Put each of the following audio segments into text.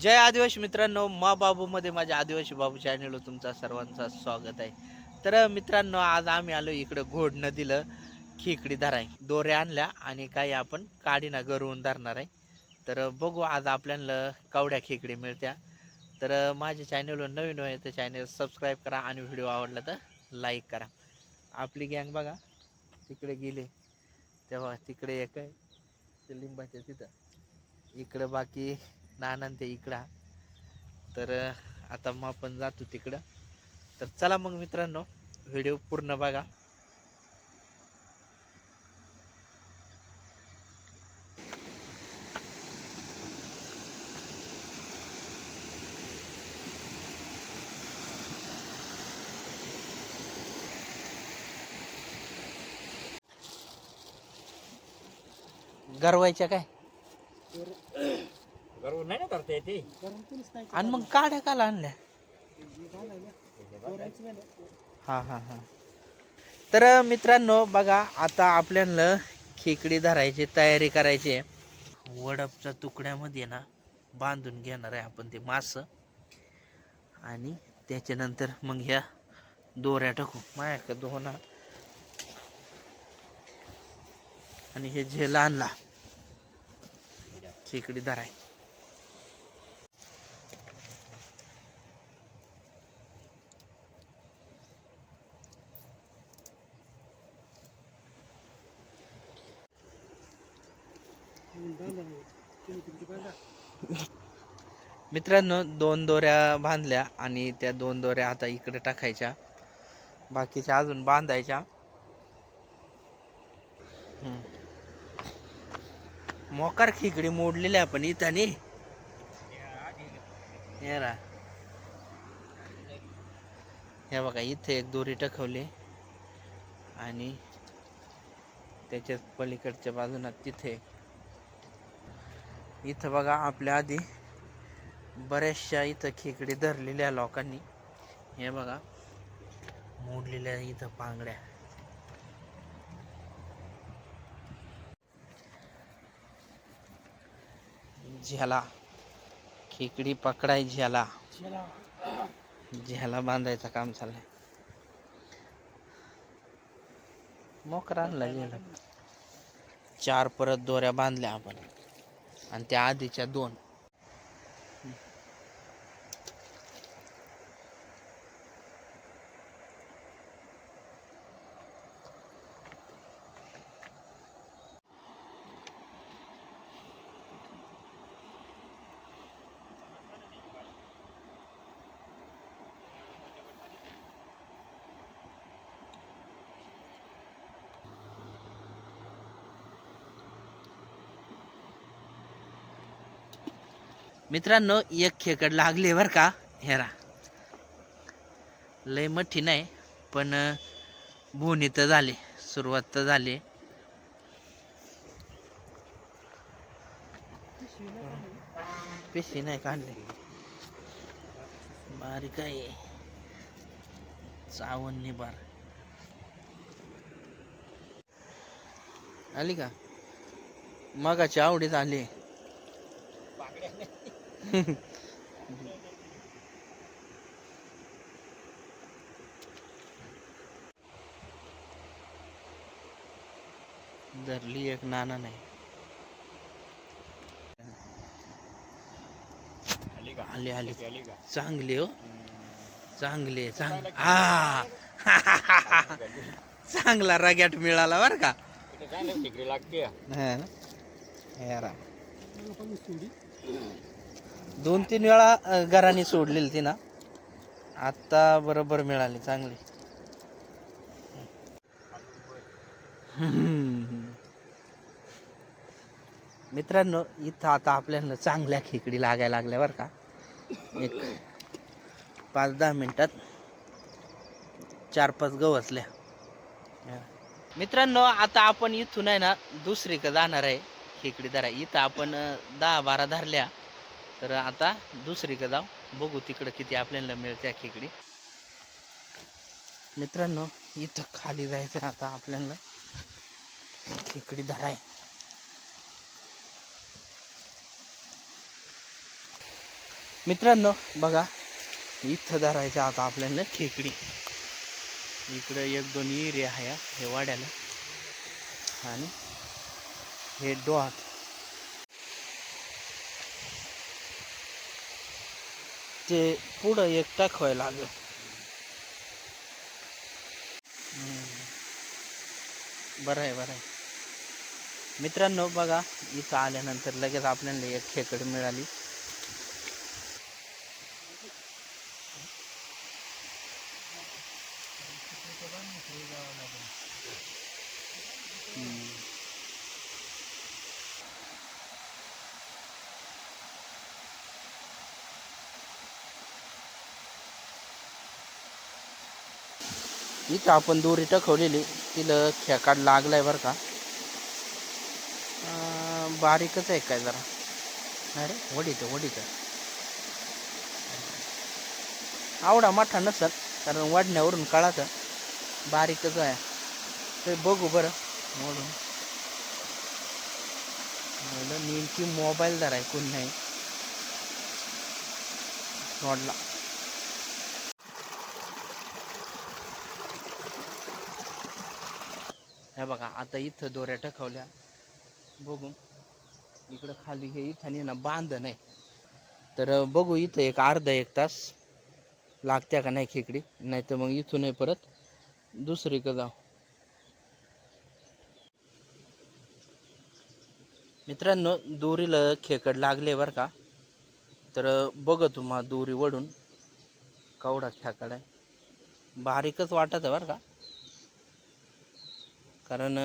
जय आदिवासी मित्रांनो मा बाबूमध्ये माझ्या आदिवासी बाबू चॅनलवर तुमचा सर्वांचा स्वागत आहे. तर मित्रांनो आज आम्ही आलो इकडं घोड नदीला खेकडी धराय. दोऱ्या आणल्या आणि काही आपण काडीना गरवून धरणार आहे. तर बघू आज आपल्याला कवड्या खेकडी मिळत्या. तर माझ्या चॅनलवर नवीन आहे तर चॅनल सबस्क्राईब करा आणि व्हिडिओ आवडला तर लाईक करा. आपली गँग बघा तिकडे गेले. तेव्हा तिकडे एक आहे ते लिंबाच्या तिथं. इकडं बाकी नानान ते इकडं. तर आता मग आपण जातो तिकडं. तर चला मग मित्रांनो व्हिडिओ पूर्ण बघा. गरवायच्या काय? नाही ना करता येते. आणि मग काढ्या काला आणल्या? हा हा हा. तर मित्रांनो बघा आता आपल्याला खेकडी धरायची तयारी करायची आहे. वडपच्या तुकड्यामध्ये ना बांधून घेणार आहे आपण ते मास. आणि त्याच्यानंतर मग ह्या दोऱ्या टाकू. माया का दोना? आणि हे झेल आणला खेकडी धराय. मित्रांनो दोन दोऱ्या बांधल्या आणि त्या दोन दोऱ्या आता इकडे टाकायच्या. बाकीच्या अजून बांधायच्या. मोकार खिकडी मोडलेल्या आपण इथं हे हे बघा इथे एक दोरी टाकवली. आणि त्याच्या पलीकडच्या बाजूला तिथे. इथं बघा आपल्या आधी बऱ्याचशा इथं खेकडे धरलेल्या लोकांनी. हे बघा. मोडलेल्या इथं पांगड्या. झ्याला. खेकडी पकडाय झ्याला. झ्याला. बांधायचं काम चाललंय. मोकर आणला गेला चार परत दोऱ्या बांधल्या आपण. आणि त्या आधीच्या दोन. मित्रांनो एक खेकड लागले बर का? हेरा लय मठी नाही पण भुनी तर झाली. सुरुवात तर झाली. पिशी नाही काढली. बारीक आहे. चावण निबार आली का? मगाची आवडीत आली. धरली एक नाना नाही. आली का? आली आली. आली का? चांगली हो. चांगली चांगली हा चांगला रगॅट मिळाला बर का. लागते. दोन तीन वेळा घराने सोडलेली ती ना. आता बरोबर मिळाली चांगली. मित्रांनो इथं आता आपल्याला चांगल्या खेकडी लागायला लागल्या बरं का. एक पाच दहा मिनिटात चार पाच गवसल्या मित्रांनो आता आपण इथून आहे ना दुसरीकडे जाणार आहे खेकडी धरा. इथं आपण दहा बारा धरल्या. तर आता दुसरीकडे जाऊ. बघू तिकडं किती आपल्याला मिळते खेकडी. मित्रांनो इथं खाली जायचं आता आपल्याला. खेकडी धराय. मित्रांनो बघा इथं धरायचं आता आपल्याला खेकडी. इकडं एक दोन एरिया आहे हे वाड्याला. आणि हे डोहात पुढं एक टाकवायला लागेल. हम्म. बरं आहे बरं आहे. मित्रांनो, बघा, इथं आल्यानंतर लगेच आपल्याला एक खेकड मिळाली. इथं आपण दोरी टकवलेली तिला खेकाड लागलाय बरं का. बारीकच आहे काय जरा. अरे वडीत वडीत आवडा मोठा नसत कारण वाढण्यावरून कळाचं बारीकच आहे. ते बघू बरं म्हणून नेमकी मोबाईल जरा आहे कोण नाही. सोडला हे बघा आता इथं दोऱ्या टकवल्या बघू. इकडं खाली हे इथं ना बांध नाही तर बघू इथं एक अर्धा एक तास लागत्या का नाही खेकडी? नाही तर मग इथून नाही परत दुसरीकडे जाऊ. मित्रांनो दोरीला खेकड लागले बरं का? तर बघ तुम्हा दोरी वडून. कवडा खेकड आहे. बारीकच वाटत आहे बरं का? कारण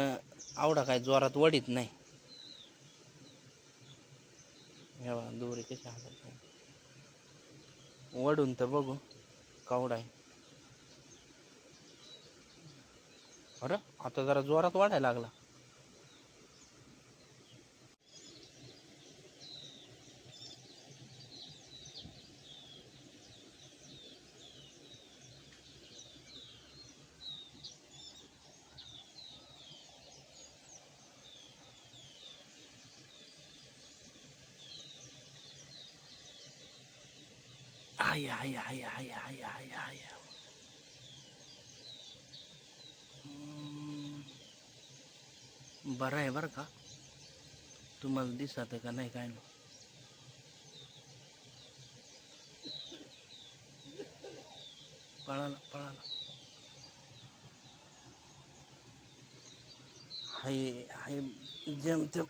आवडा काय जोरात वडीत नाही. हे बघा दोरी कशा हातात वडून तर बघू कावडा आहे. अरे आता जरा जोरात वाढायला लागला. बरं आहे बरं का? तुम्हाला दिसत का नाही काय? नाही पळाला पळाला. हाय हाय जेमतेम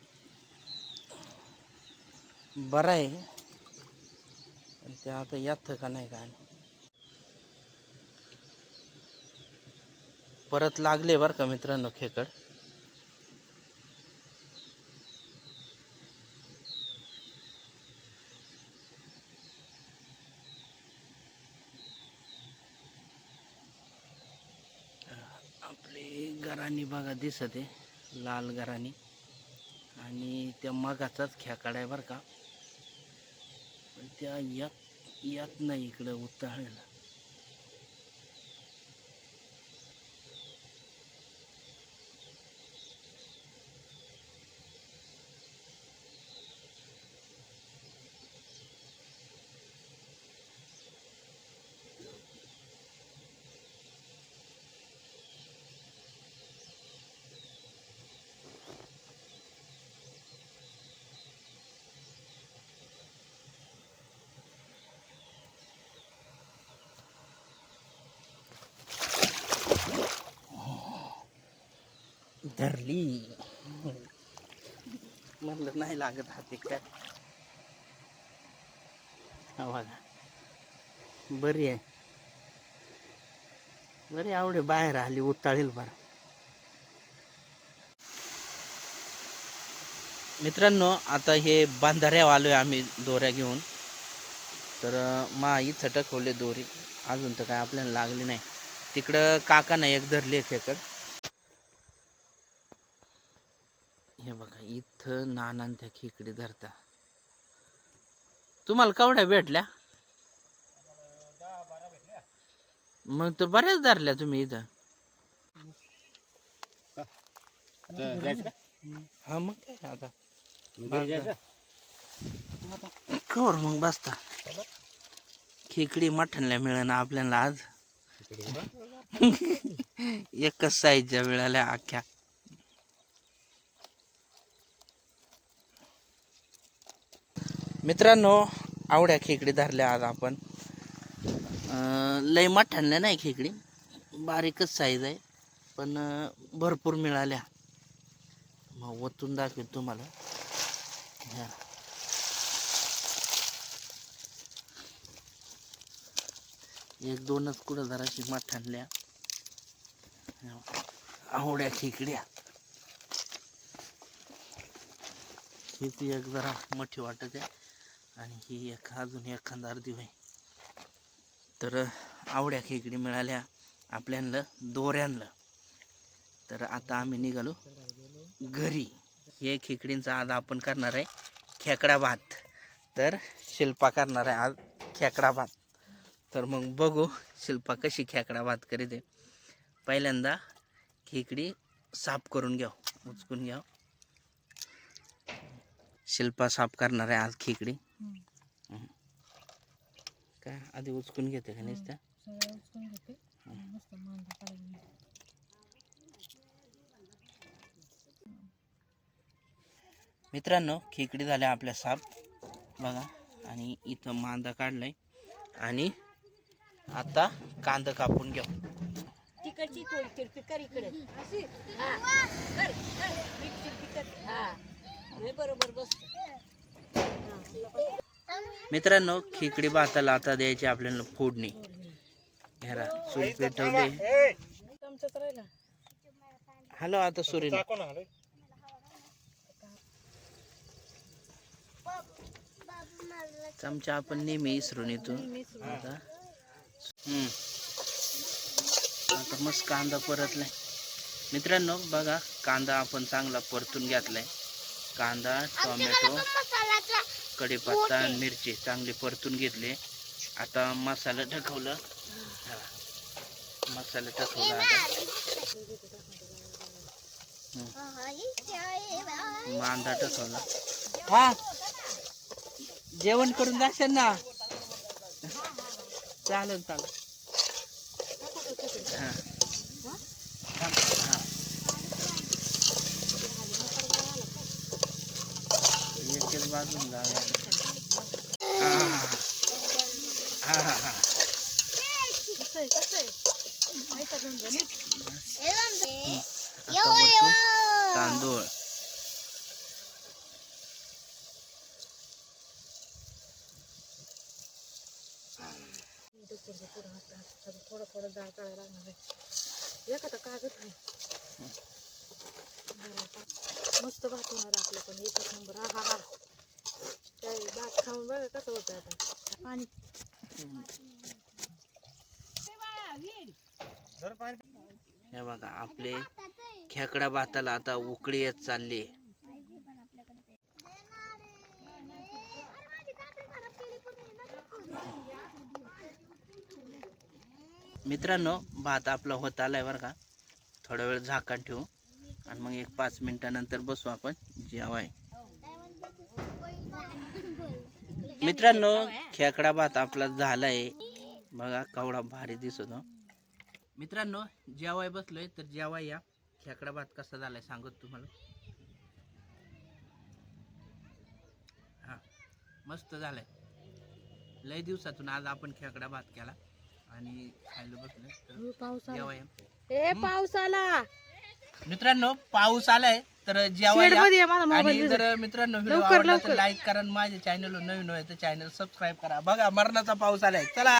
बरं आहे. ते आता यात का नाही काय? नाही. परत लागले बरं का मित्रांनो खेकड आपली गरानी बघा दिसत आहे लाल गरानी आणि त्या मगाचाच खेकडा आहे बरं का. पण त्या यात यात नाही इकडं उताळायला धरली. म्हणलं नाही लागत हाती काय बघा. बरी आहे. बरी आवडे बाहेर आली उताळील बरं. मित्रांनो आता हे बांधाऱ्या आलोय आम्ही दोऱ्या घेऊन. तर मा इथं टकवले दोरी. अजून तर काय आपल्याला लागली नाही. तिकडं काका नाही एक धरली खेकड हे बघा इथं नानान त्या खेकडी धरता तुम्हाला कवड्या भेटल्या? मग तर बऱ्याच धरल्या तुम्ही इथं. हा मग काय आता? कवर मग बसता. खेकडी मठणला मिळेना आपल्याला आज. एकच साईजच्या मिळाल्या अख्ख्या. मित्रांनो आवड्या खेकडी धरल्या आज आपण. लय मठांना नाही खेकडी. बारीकच साईज आहे. पण भरपूर मिळाल्या. मग वतून दाखवेल तुम्हाला. ह्या. एक दोनच कुठं जराशी मठांल्या आवड्या खेकड्या. शेती एक जरा मोठी वाटत आहे. आणि ही एक अजून एखादा अर्धी आहे तर आवड्या खेकडी मिळाल्या आपल्याला दोऱ्यांना तर आता आम्ही निघालो घरी. हे खेकडींचा आज आपण करणार आहे खेकडा भात. तर शिल्पा करणार आहे आज खेकडा भात. तर मग बघू शिल्पा कशी खेकडा भात करीत. आहे पहिल्यांदा खेकडी साफ करून घ्या उचकून घ्या शिल्पा साफ करणार आहे आज खेकडी. काय आधी उचकून घेते का नुसत्या मित्रांनो खेकडी झाल्या आपल्या साफ. बघा आणि इथं मांदा काढलाय. आणि आता कांदा कापून घ्या तिकडची थोडी तिरपी कर इकडे. मित्रांनो खेकडी भाताला आता द्यायची आपल्याला फोडणी. ह्याला सूर पेटवले हॅलो आता सुरीला. चमचा आपण नेहमी इसरून येतो. आता. हम्म. आता मस्त कांदा परतलाय. मित्रांनो बघा कांदा आपण चांगला परतून घेतलाय. कांदा टोमॅटो कढीपत्ता आणि मिरची चांगले परतून घेतले. आता मसाला ढकवलं. हा. मसाला टाकवला आता. मांदा टाकवला हा. जेवण करून जाशाल ना? चालेल चालेल. हा. थांब, बाजून तांदूळ थोडं थोडं डाळ काढायला लागणार आहे एखादा कागद नाही मस्त भात होणार आपलं पण एकच नंबर हा हा हा. भात खाऊन बघा कसं होतं आता पाणी हे बघा आपले खेकडा भाताला आता उकळी येत चालली. मित्रांनो भात आपला होत आलाय बरं का. थोडा वेळ झाकण ठेवू. आणि मग एक पाच मिनिटानंतर बसू आपण. जेवाय. मित्रांनो खेकडा भात आपला झालाय. बघा कवडा भारी दिसतो मित्रांनो जेवाय बसलोय तर जेवाय या. खेकडा भात कसा झालाय सांगत तुम्हाला. हा मस्त झालाय. लय दिवसातून आज आपण खेकडा भात केला आणि खायला बसलोय तर जेवाय ए पाऊस आला मित्रांनो पाऊस आलाय तर. मध्ये आहे माझा आणि जर मित्रांनो व्हिडिओ लवकर, आवडला तर लवकर. लाईक करा आणि माझ्या चॅनल नवीन होय तर चॅनल सबस्क्राईब करा बघा मरणाचा पाऊस आलाय चला